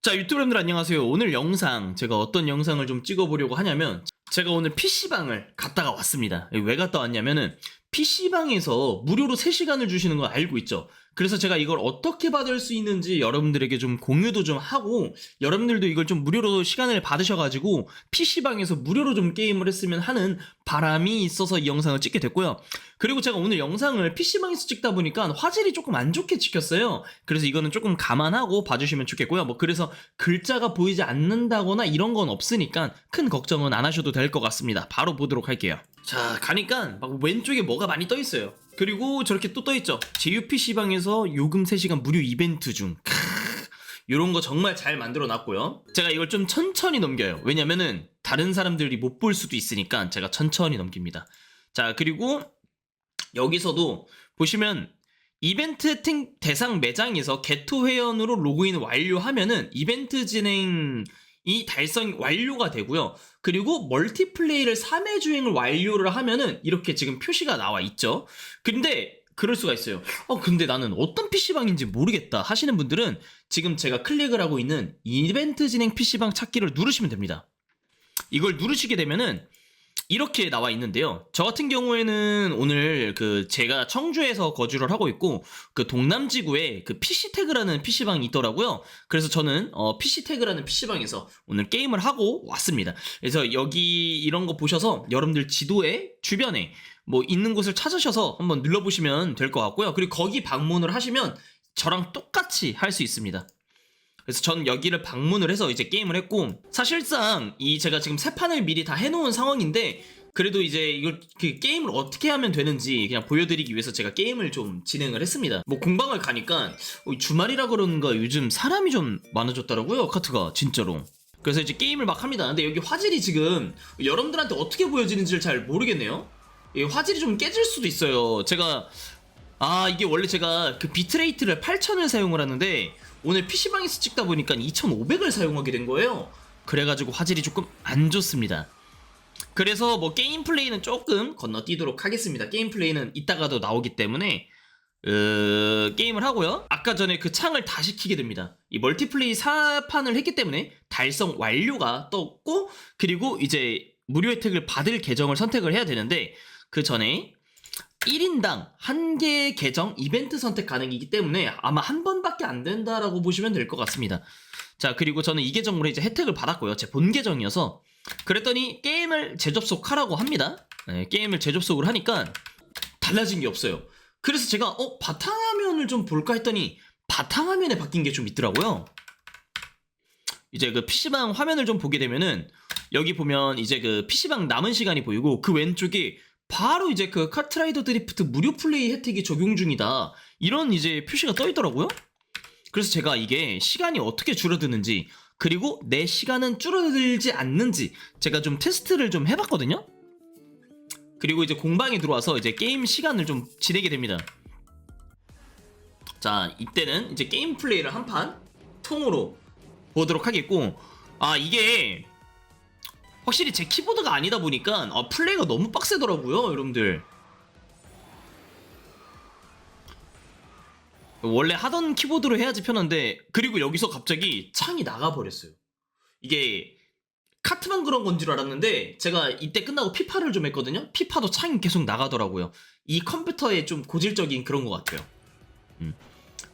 자 유튜브 여러분들 안녕하세요. 오늘 영상 제가 어떤 영상을 좀 찍어보려고 하냐면 제가 오늘 PC방을 갔다가 왔습니다. 왜 갔다 왔냐면은 PC방에서 무료로 3시간을 주시는 거 알고 있죠 그래서 제가 이걸 어떻게 받을 수 있는지 여러분들에게 좀 공유도 좀 하고 여러분들도 이걸 좀 무료로 시간을 받으셔가지고 PC방에서 무료로 좀 게임을 했으면 하는 바람이 있어서 이 영상을 찍게 됐고요 그리고 제가 오늘 영상을 PC방에서 찍다 보니까 화질이 조금 안 좋게 찍혔어요. 그래서 이거는 조금 감안하고 봐주시면 좋겠고요. 뭐 그래서 글자가 보이지 않는다거나 이런 건 없으니까 큰 걱정은 안 하셔도 될 것 같습니다. 바로 보도록 할게요. 자, 가니까 막 왼쪽에 뭐가 많이 떠 있어요. 그리고 저렇게 또 떠 있죠. JU PC방에서 요금 3시간 무료 이벤트 중. 이런 거 정말 잘 만들어 놨고요. 제가 이걸 좀 천천히 넘겨요. 왜냐면은 다른 사람들이 못 볼 수도 있으니까 제가 천천히 넘깁니다. 자, 그리고 여기서도 보시면 이벤트 팅 대상 매장에서 게토 회원으로 로그인 완료하면은 이벤트 진행 이 달성 완료가 되고요. 그리고 멀티플레이를 3회 주행을 완료를 하면은 이렇게 지금 표시가 나와 있죠. 근데 그럴 수가 있어요. 어, 근데 나는 어떤 PC방인지 모르겠다 하시는 분들은 지금 제가 클릭을 하고 있는 이벤트 진행 PC방 찾기를 누르시면 됩니다. 이걸 누르시게 되면은 이렇게 나와 있는데요. 저 같은 경우에는 오늘 그 제가 청주에서 거주를 하고 있고 그 동남지구에 그 PC 태그라는 PC방이 있더라고요. 그래서 저는 어 PC 태그라는 PC방에서 오늘 게임을 하고 왔습니다. 그래서 여기 이런 거 보셔서 여러분들 지도에 주변에 뭐 있는 곳을 찾으셔서 한번 눌러보시면 될 것 같고요. 그리고 거기 방문을 하시면 저랑 똑같이 할 수 있습니다. 그래서 전 여기를 방문을 해서 이제 게임을 했고 사실상 이 제가 지금 세 판을 미리 다 해놓은 상황인데 그래도 이제 이걸 그 게임을 어떻게 하면 되는지 그냥 보여드리기 위해서 제가 게임을 좀 진행을 했습니다. 뭐 공방을 가니까 어, 주말이라 그런가 요즘 사람이 좀 많아졌더라고요 카트가 진짜로. 그래서 이제 게임을 막 합니다. 근데 여기 화질이 지금 여러분들한테 어떻게 보여지는지를 잘 모르겠네요. 이 화질이 좀 깨질 수도 있어요. 제가 아 이게 원래 제가 그 비트레이트를 8000을 사용을 하는데 오늘 PC방에서 찍다 보니까 2500을 사용하게 된 거예요. 그래가지고 화질이 조금 안 좋습니다. 그래서 뭐 게임 플레이는 조금 건너뛰도록 하겠습니다. 게임 플레이는 이따가도 나오기 때문에 으... 게임을 하고요. 아까 전에 그 창을 다시 키게 됩니다. 이 멀티플레이 4판을 했기 때문에 달성 완료가 떴고 그리고 이제 무료 혜택을 받을 계정을 선택을 해야 되는데 그 전에 1인당 한 개의 계정 이벤트 선택 가능이기 때문에 아마 한 번밖에 안 된다라고 보시면 될 것 같습니다. 자, 그리고 저는 이 계정으로 이제 혜택을 받았고요. 제 본 계정이어서. 그랬더니 게임을 재접속하라고 합니다. 네, 게임을 재접속을 하니까 달라진 게 없어요. 그래서 제가 어, 바탕화면을 좀 볼까 했더니 바탕화면에 바뀐 게 좀 있더라고요. 이제 그 PC방 화면을 좀 보게 되면은 여기 보면 이제 그 PC방 남은 시간이 보이고 그 왼쪽에 바로 이제 그 카트라이더 드리프트 무료 플레이 혜택이 적용 중이다. 이런 이제 표시가 떠 있더라고요. 그래서 제가 이게 시간이 어떻게 줄어드는지 그리고 내 시간은 줄어들지 않는지 제가 좀 테스트를 좀 해봤거든요. 그리고 이제 공방에 들어와서 이제 게임 시간을 좀 지내게 됩니다. 자, 이때는 이제 게임 플레이를 한 판 통으로 보도록 하겠고, 아, 이게 확실히 제 키보드가 아니다 보니까 아, 플레이가 너무 빡세더라고요, 여러분들. 원래 하던 키보드로 해야지 편한데 그리고 여기서 갑자기 창이 나가버렸어요. 이게 카트만 그런 건 줄 알았는데 제가 이때 끝나고 피파를 좀 했거든요. 피파도 창이 계속 나가더라고요. 이 컴퓨터에 좀 고질적인 그런 것 같아요. 음.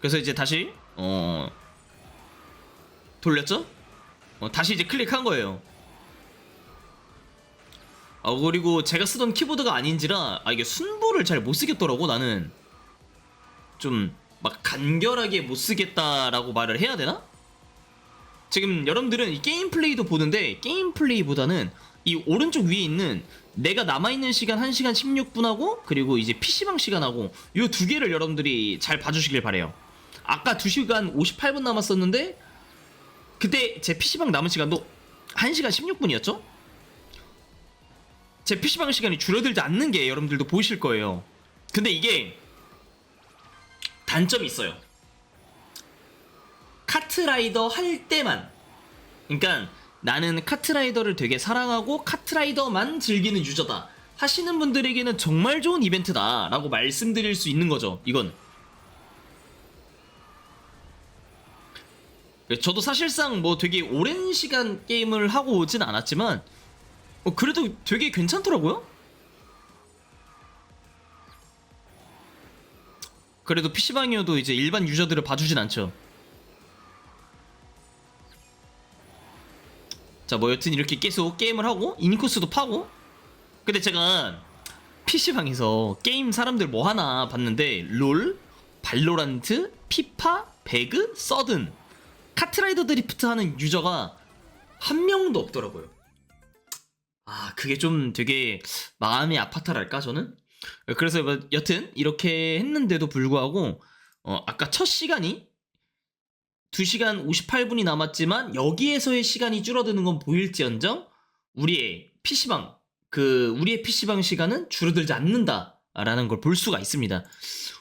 그래서 이제 다시 어 돌렸죠? 어, 다시 이제 클릭한 거예요. 아 그리고 제가 쓰던 키보드가 아닌지라 아 이게 순보를 잘 못 쓰겠더라고 나는 좀 막 간결하게 못 쓰겠다라고 말을 해야 되나? 지금 여러분들은 이 게임 플레이도 보는데 게임 플레이보다는 이 오른쪽 위에 있는 내가 남아있는 시간 1시간 16분하고 그리고 이제 PC방 시간하고 이 두 개를 여러분들이 잘 봐주시길 바래요 아까 2시간 58분 남았었는데 그때 제 PC방 남은 시간도 1시간 16분이었죠? 제 PC방 시간이 줄어들지 않는 게 여러분들도 보이실 거예요. 근데 이게 단점이 있어요. 카트라이더 할 때만. 그러니까 나는 카트라이더를 되게 사랑하고 카트라이더만 즐기는 유저다. 하시는 분들에게는 정말 좋은 이벤트다. 라고 말씀드릴 수 있는 거죠. 이건. 저도 사실상 뭐 되게 오랜 시간 게임을 하고 오진 않았지만 어, 그래도 되게 괜찮더라고요. 그래도 PC방이어도 이제 일반 유저들을 봐주진 않죠. 자, 뭐 여튼 이렇게 계속 게임을 하고 인코스도 파고 근데 제가 PC방에서 게임 사람들 뭐 하나 봤는데 롤, 발로란트, 피파, 배그, 서든 카트라이더 드리프트 하는 유저가 한 명도 없더라고요. 아, 그게 좀 되게 마음이 아팠다랄까, 저는? 그래서 뭐 여튼 이렇게 했는데도 불구하고 어, 아까 첫 시간이 2시간 58분이 남았지만 여기에서의 시간이 줄어드는 건 보일지언정 우리의 PC방 그 우리의 PC방 시간은 줄어들지 않는다라는 걸 볼 수가 있습니다.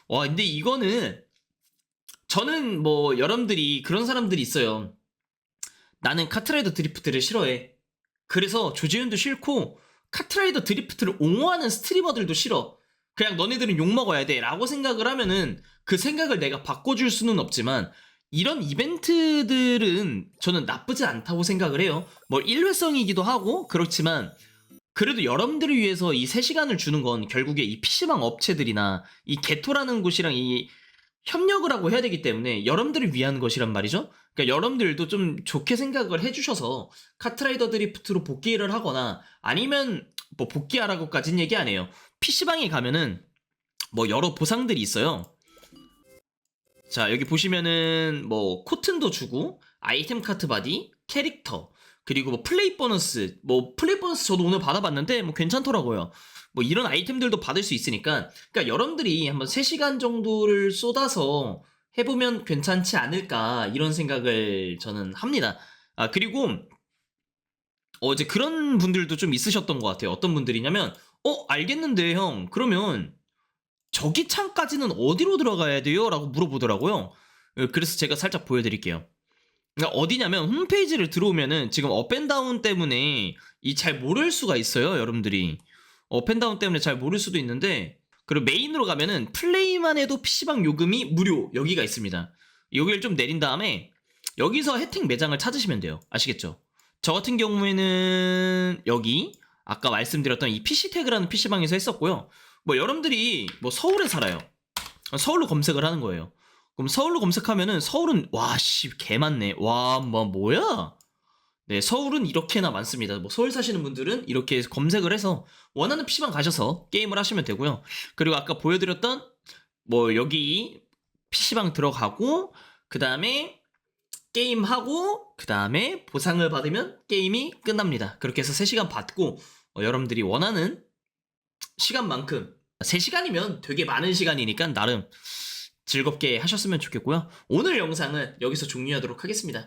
와 근데 이거는 저는 뭐 여러분들이 그런 사람들이 있어요. 나는 카트라이더 드리프트를 싫어해. 그래서 조재현도 싫고 카트라이더 드리프트를 옹호하는 스트리머들도 싫어. 그냥 너네들은 욕 먹어야 돼. 라고 생각을 하면은 그 생각을 내가 바꿔줄 수는 없지만 이런 이벤트들은 저는 나쁘지 않다고 생각을 해요. 뭐 일회성이기도 하고 그렇지만 그래도 여러분들을 위해서 이 3시간을 주는 건 결국에 이 PC방 업체들이나 이 게토라는 곳이랑 이 협력을 하고 해야 되기 때문에 여러분들을 위한 것이란 말이죠. 그러니까 여러분들도 좀 좋게 생각을 해주셔서 카트라이더 드리프트로 복귀를 하거나 아니면 뭐 복귀하라고까지는 얘기 안 해요. PC방에 가면은 뭐 여러 보상들이 있어요. 자, 여기 보시면은 뭐 코튼도 주고 아이템 카트 바디, 캐릭터, 그리고 뭐 플레이 보너스, 뭐 플레이 보너스 저도 오늘 받아봤는데 뭐 괜찮더라고요. 뭐 이런 아이템들도 받을 수 있으니까 그러니까 여러분들이 한번 3시간 정도를 쏟아서 해보면 괜찮지 않을까 이런 생각을 저는 합니다. 아 그리고 어제 그런 분들도 좀 있으셨던 것 같아요. 어떤 분들이냐면 어 알겠는데 형 그러면 저기 창까지는 어디로 들어가야 돼요? 라고 물어보더라고요. 어, 그래서 제가 살짝 보여드릴게요. 그러니까 어디냐면 홈페이지를 들어오면은 지금 업앤다운 때문에 이 잘 모를 수가 있어요, 여러분들이. 업앤다운 때문에 잘 모를 수도 있는데 그리고 메인으로 가면은 플레이만 해도 PC방 요금이 무료 여기가 있습니다. 여기를 좀 내린 다음에 여기서 혜택 매장을 찾으시면 돼요. 아시겠죠? 저 같은 경우에는 여기 아까 말씀드렸던 이 PC태그라는 PC방에서 했었고요. 뭐 여러분들이 뭐 서울에 살아요. 서울로 검색을 하는 거예요. 그럼 서울로 검색하면은 서울은 와 씨 개 많네. 와 뭐 뭐야? 네 서울은 이렇게나 많습니다. 뭐 서울 사시는 분들은 이렇게 검색을 해서 원하는 PC방 가셔서 게임을 하시면 되고요. 그리고 아까 보여드렸던 뭐 여기 PC방 들어가고 그 다음에 게임하고 그 다음에 보상을 받으면 게임이 끝납니다. 그렇게 해서 3시간 받고 어, 여러분들이 원하는 시간만큼 3시간이면 되게 많은 시간이니까 나름 즐겁게 하셨으면 좋겠고요. 오늘 영상은 여기서 종료하도록 하겠습니다.